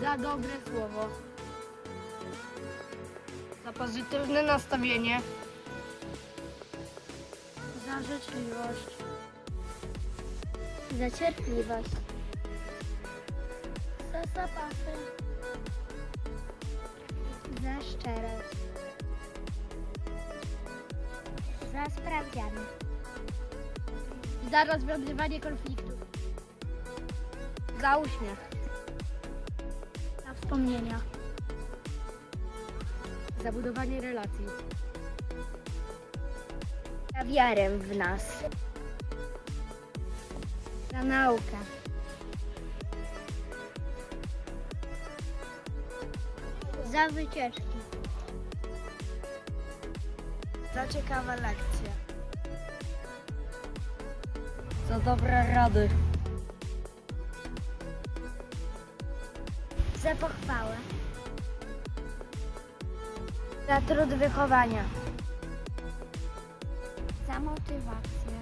Za dobre słowo. Za pozytywne nastawienie. Za życzliwość. Za cierpliwość. Za zapasy. Za szczerość. Za sprawdziany. Za rozwiązywanie konfliktów. Za uśmiech. Za wspomnienia. Za budowanie relacji. Za wiarę w nas. Za naukę. Za wycieczki. Za ciekawe lekcje. Za dobre rady. Za pochwałę. Za trud wychowania. Za motywację.